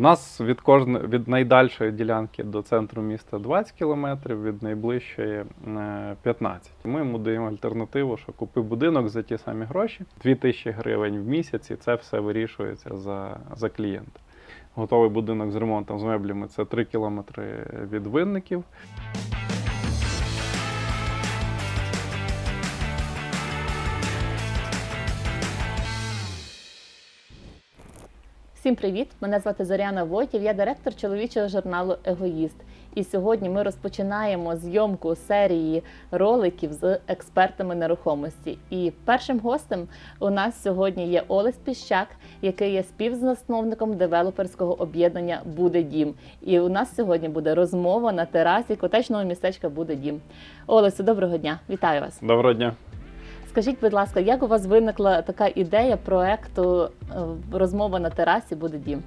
нас від кожне, від найдальшої ділянки до центру міста 20 кілометрів, від найближчої е, 15. Ми йому даємо альтернативу, що купи будинок за ті самі гроші, 2 тисячі гривень в місяць, це все вирішується за, за клієнта. Готовий будинок з ремонтом з меблями це 3 кілометри від винників. Всім привіт! Мене звати Зоряна Войтів, я директор чоловічого журналу Егоїст. І сьогодні ми розпочинаємо зйомку серії роликів з експертами нерухомості. І першим гостем у нас сьогодні є Олесь Піщак, який є співзасновником девелоперського об'єднання Буде дім. І у нас сьогодні буде розмова на терасі котечного містечка Буде дім. Олесю, доброго дня! Вітаю вас! Доброго дня! Скажіть, будь ласка, як у вас виникла така ідея проекту е, розмова на терасі Буде дім?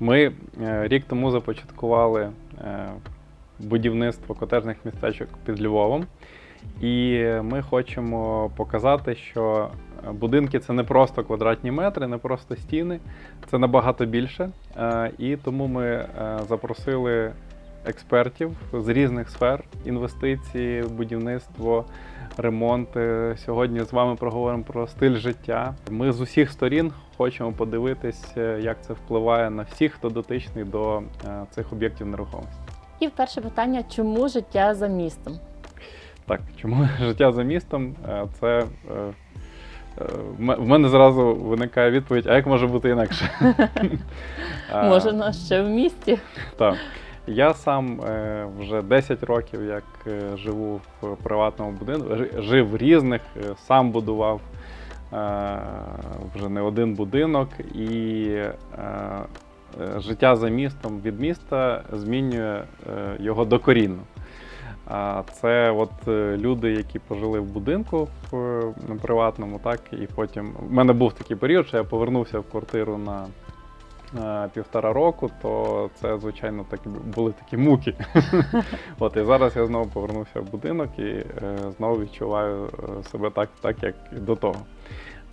Ми е, рік тому започаткували е, будівництво котежних містечок під Львовом, і ми хочемо показати, що будинки це не просто квадратні метри, не просто стіни, це набагато більше. І тому ми запросили експертів з різних сфер: інвестиції, будівництво, ремонт. Сьогодні з вами проговоримо про стиль життя. Ми з усіх сторін хочемо подивитись, е, як це впливає на всіх, хто дотичний до е, цих об'єктів нерухомості. І перше питання: чому життя за містом? Так, чому життя за містом? Е, Це в мене зразу виникає відповідь: а як може бути інакше? Може, нас ще в місті? Так. Я сам е, вже 10 років як е, живу в приватному будинку, жив в різних, е, сам будував вже не один будинок, і життя за містом від міста змінює його докорінно. А Це от люди, які пожили в будинку в приватному, так і потім. У мене був такий період, що я повернувся в квартиру на півтора року, то це, звичайно, так були такі муки. От і зараз я знову повернувся в будинок і е, знову відчуваю е, себе так, так як і до того.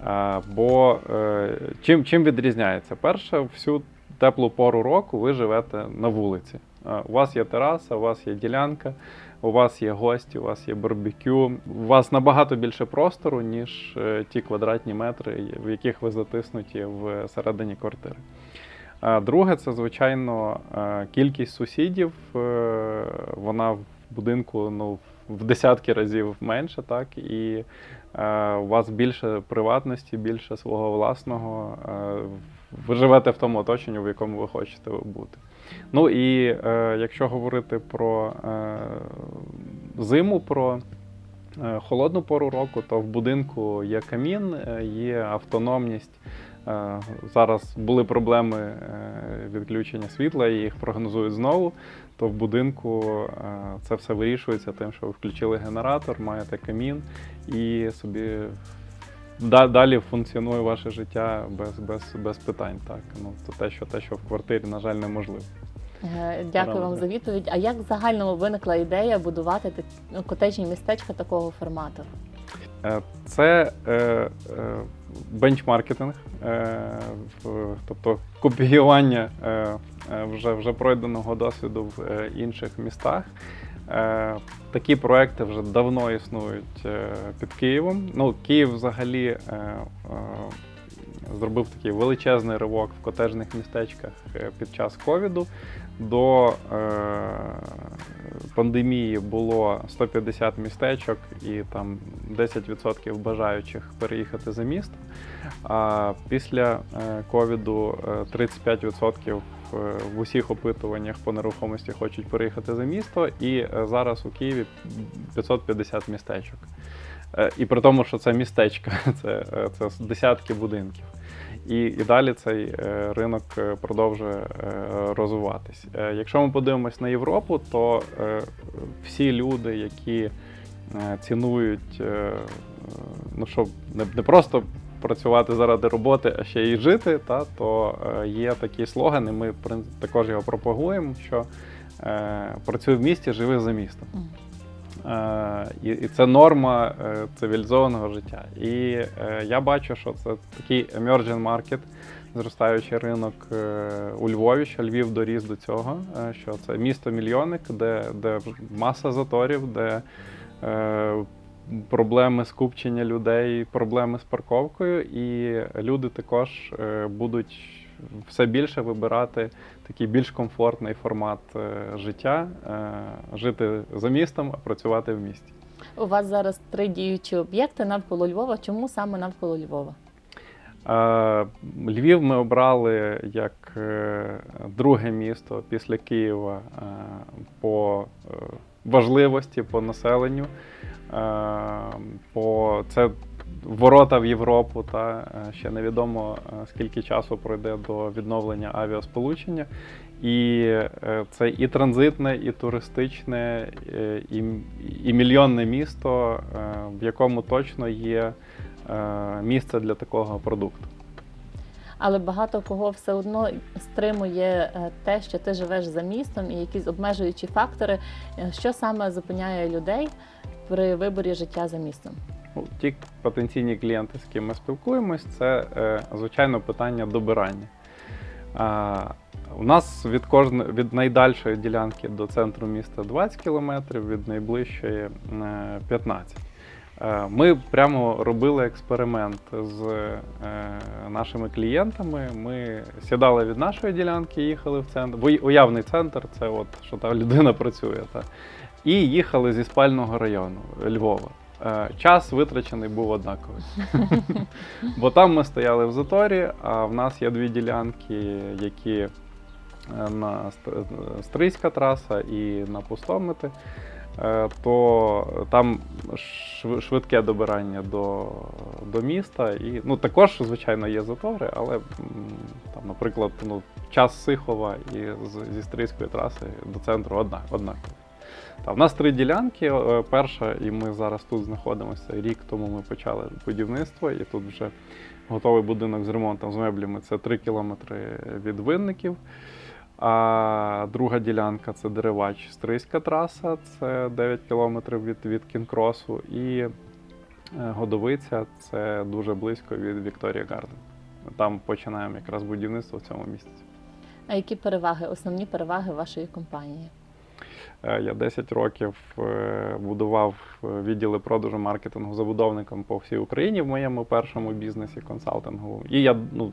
Е, бо е, чим, чим відрізняється? Перше, всю теплу пору року ви живете на вулиці. Е, У вас є тераса, у вас є ділянка, у вас є гості, у вас є барбекю. У вас набагато більше простору, ніж е, ті квадратні метри, в яких ви затиснуті всередині квартири. А Друге, це, звичайно, е, кількість сусідів. е, Вона в будинку ну, в десятки разів менше, так, і е, у вас більше приватності, більше свого власного. е, Ви живете в тому оточенні, в якому ви хочете бути. Ну і е, якщо говорити про е, зиму, про е, холодну пору року, то в будинку є камін, е, є автономність. Е, Зараз були проблеми е, відключення світла, і їх прогнозують знову. То в будинку е, це все вирішується тим, що ви включили генератор, маєте камін і собі далі функціонує ваше життя без, без, без питань. Так, ну це те, що те, що в квартирі, на жаль, неможливо. Дякую вам за відповідь. А як в загальному виникла ідея будувати ну, котежні містечка такого формату? Це е, е, бенчмаркетинг, е, тобто копіювання е, е, вже, вже пройденого досвіду в інших містах. Такі проекти вже давно існують під Києвом. Ну, Київ взагалі зробив такий величезний ривок в котежних містечках е, під час ковіду. До е, пандемії було 150 містечок і там 10% бажаючих переїхати за місто. А після е, ковіду е, 35% в в усіх опитуваннях по нерухомості хочуть переїхати за місто, і е, зараз у Києві 550 містечок. Е, І при тому, що це містечка, це, е, це десятки будинків. І, і далі цей е, ринок продовжує розвиватись. Якщо ми подивимось на Європу, то всі люди, які цінують, ну щоб не, просто працювати заради роботи, а ще й жити, та, то є такі слогани. Ми також його пропагуємо, що працюй в місті, живи за містом. Е, і, це норма е, цивілізованого життя. І е, я бачу, що це такий emerging market, зростаючий ринок у Львові, що Львів доріс до цього, що це місто-мільйонник, де, де маса заторів, де проблеми скупчення людей, проблеми з парковкою, і люди також будуть все більше вибирати такий більш комфортний формат е, життя, е, жити за містом, а працювати в місті. У вас зараз три діючі об'єкти навколо Львова. Чому саме навколо Львова? Е, Львів ми обрали як друге місто після Києва по важливості, по населенню. По це ворота в Європу. Та е, ще невідомо е, скільки часу пройде до відновлення авіасполучення. І е, це і транзитне, і туристичне, і, і мільйонне місто, в якому точно є місце для такого продукту. Але багато кого все одно стримує те, що ти живеш за містом, і якісь обмежуючі фактори. Що саме зупиняє людей при виборі життя за містом? Ті потенційні клієнти, з ким ми спілкуємось, це е, звичайно питання добирання. У нас від кожне, від найдальшої ділянки до центру міста 20 кілометрів, від найближчої е, 15. Е, Ми прямо робили експеримент з е, нашими клієнтами. Ми сідали від нашої ділянки, їхали в центр. в Уявний центр це от що та людина працює. Та, і їхали зі спального району Львова. Е, Час витрачений був однаковий. Бо там ми стояли в заторі, а в нас є дві ділянки, які е, на Стрийська траса і на Пустомити. Е, То там швидке добирання до, до міста. І, ну, також, звичайно, є затори, але там, наприклад, ну, час Сихова і зі Стрийської траси до центру одна, однаковий. Та, в нас три ділянки. Е, Перша, і ми зараз тут знаходимося. Рік тому ми почали будівництво, і тут вже готовий будинок з ремонтом з меблями. Це 3 кілометри від винників. А друга ділянка це Деревач Стрийська траса, це 9 кілометрів від, від Кінкросу. І е, Годовиця це дуже близько від Вікторія Гарден. Там починаємо якраз будівництво в цьому місяці. А які переваги, основні переваги вашої компанії? Е, Я 10 років е, будував е, відділи продажу маркетингу забудовникам по всій Україні в моєму першому бізнесі консалтингу. І я ну,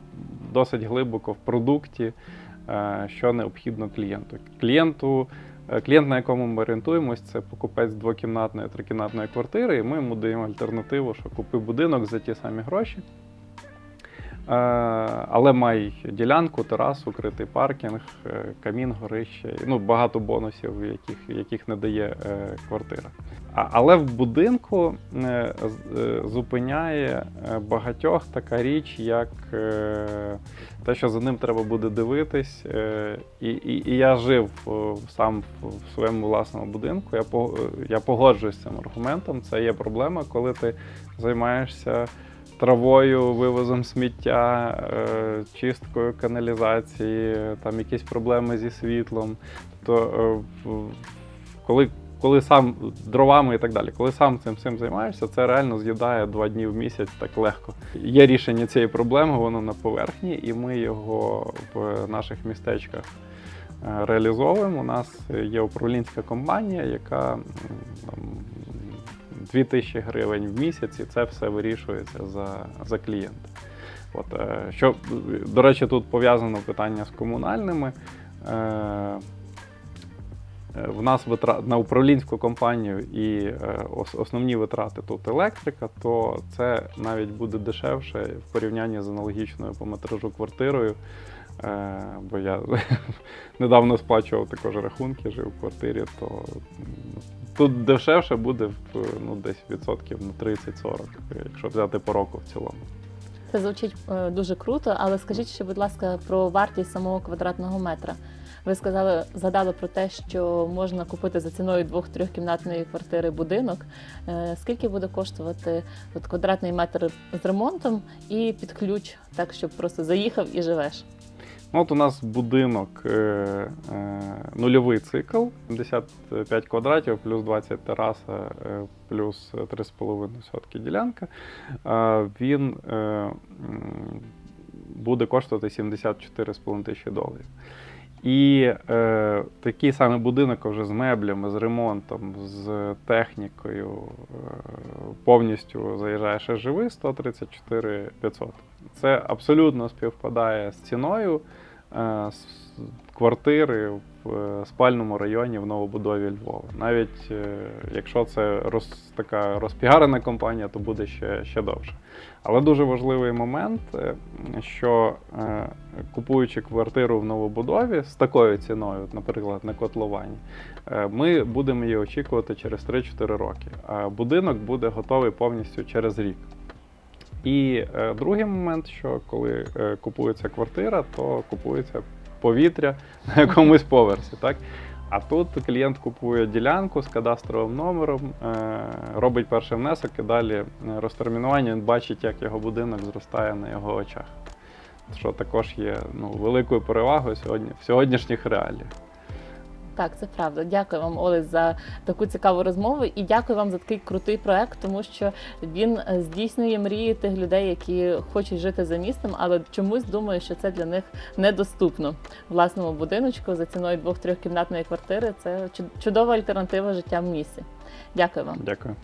досить глибоко в продукті, що необхідно клієнту. Клієнту, клієнт, на якому ми орієнтуємось, це покупець двокімнатної, трикімнатної квартири, і ми йому даємо альтернативу, що купи будинок за ті самі гроші. Е, Але май ділянку, терасу, критий паркінг, е, камін, горище, ну багато бонусів, яких, яких не дає е, квартира. Але в будинку зупиняє багатьох така річ, як те, що за ним треба буде дивитись. І, і, і я жив сам в своєму власному будинку. Я, я погоджуюсь з цим аргументом. Це є проблема, коли ти займаєшся травою, вивозом сміття, е, чисткою каналізації, там якісь проблеми зі світлом. Тобто, е, коли коли сам дровами і так далі, коли сам цим цим займаєшся, це реально з'їдає два дні в місяць так легко. Є рішення цієї проблеми, воно на поверхні, і ми його в наших містечках е, реалізовуємо. У нас є управлінська компанія, яка там, 2 тисячі гривень в місяць, і це все вирішується за за клієнта. От, е, що, До речі, тут пов'язано питання з комунальними. Е, е, в нас витрат на управлінську компанію і основні витрати тут електрика, то це навіть буде дешевше в порівнянні з аналогічною по метражу квартирою. Бо я недавно сплачував також рахунки, жив в квартирі, то тут дешевше буде ну, десь відсотків на 30-40, якщо взяти по року в цілому. Це звучить е, дуже круто, але скажіть ще, будь ласка, про вартість самого квадратного метра. Ви сказали, згадали про те, що можна купити за ціною двох-трьохкімнатної квартири будинок. Е, Скільки буде коштувати от квадратний метр з ремонтом і під ключ, так щоб просто заїхав і живеш? От у нас будинок е, е, нульовий цикл, 75 квадратів, плюс 20 тераса, е, плюс 3,5 сотки ділянка. Е, він е, буде коштувати 74,5 тисячі доларів. І е, такий самий будинок вже з меблями, з ремонтом, з технікою, е, повністю заїжджає ще живий 134 500. Це абсолютно співпадає з ціною е, квартири в е, спальному районі в новобудові Львова. Навіть е, якщо це роз, така розпіарена компанія, то буде ще, ще довше. Але дуже важливий момент, що купуючи квартиру в новобудові з такою ціною, наприклад, на котловані, ми будемо її очікувати через 3-4 роки. А будинок буде готовий повністю через рік. І е, другий момент, що коли е, купується квартира, то купується повітря на якомусь поверсі. Так? А тут клієнт купує ділянку з кадастровим номером, е, робить перший внесок і далі е, розтермінування, він бачить, як його будинок зростає на його очах. Що також є ну, великою перевагою сьогодні, в сьогоднішніх реаліях. Так, це правда. Дякую вам, Оле, за таку цікаву розмову і дякую вам за такий крутий проект, тому що він е, здійснює мрії тих людей, які хочуть жити за містом, але чомусь думаю, що це для них недоступно. Власному будиночку за ціною двох-трьохкімнатної квартири це чудова альтернатива життя в місті. Дякую вам. Дякую.